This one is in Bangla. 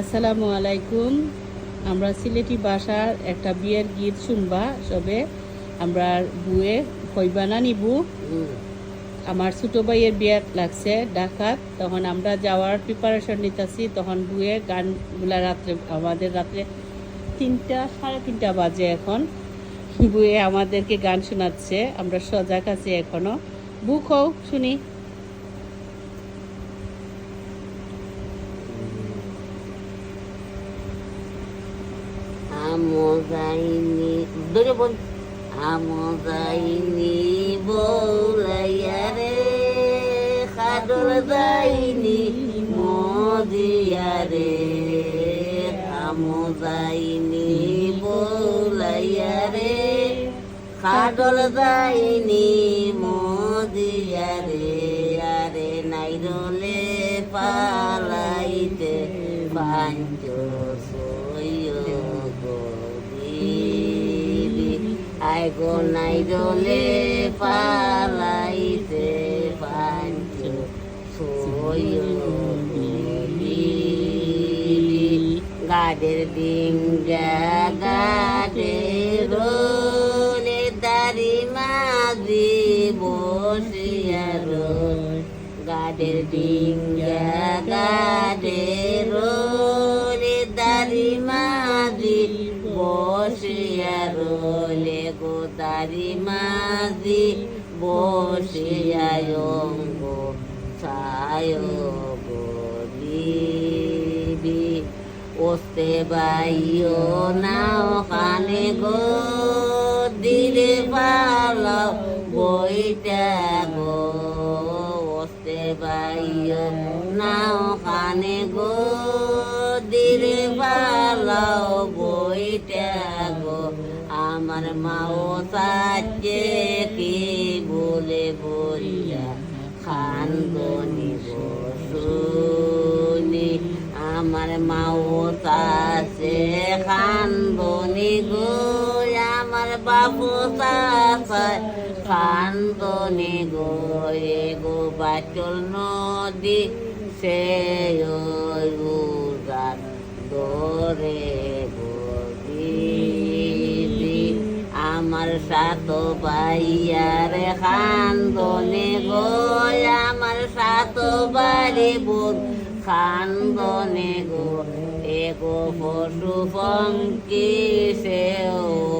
আসসালামু আলাইকুম। আমরা সিলেটি বাসার একটা বিয়ের গীত শুনবা, সবে আমরা বুয়ে কইবানা নিবু। আমার ছোট ভাইয়ের বিয়ে লাগছে ডাকাত, তখন আমরা যাওয়ার প্রিপারেশন নিতেছি, তখন বুয়ে গানগুলা রাত্রে, আমাদের রাত্রে তিনটা, সাড়ে তিনটা বাজে এখন। বুয়ে আমাদেরকে গান শোনাচ্ছে, আমরা সজাগ আছি এখনও বুক হোক শুনি। আমো যাইনি ধরে বল আমো যাইনি বৌলাইয়া রে খাদর যাইনি মদিয়া রে আমো যাইনি বৌলাইয়া রে খাদর যাইনি মদিয়া রে আরে নাই রলে পালাইতে পাঞ্চ সইয় গরিবি আই গো নাই রলে পালাইতে পাঞ্চ গাডের ডিঙ্গা গাডের রোলে দাড়ি মাঝি বসিয়া গাডের ডিঙ্গা গাডের রোলে বসিয়া রোলে গো দাড়ি মাঝি বসিয়া অঙ্গ ছায় গরিবি ওস্তে বাইও নাও কানে গো, দিলে পালাও বইটা গো। ওস্তে বাইও নাও কানে গো, দিলে গো আমার মাও সাজে কি বলে বলিয়া গনি বসুনি? আমার মাও খান বনি গো, আমার বাবু চাষায় খান বনি গো, এ গো বাচল নদী, সে দরে সাত ভাইয়ার খান্দনে গো, আমার সাত বাড়ি বোন খান্দনে গো, এগো পশু পঙ্কি সে ওরা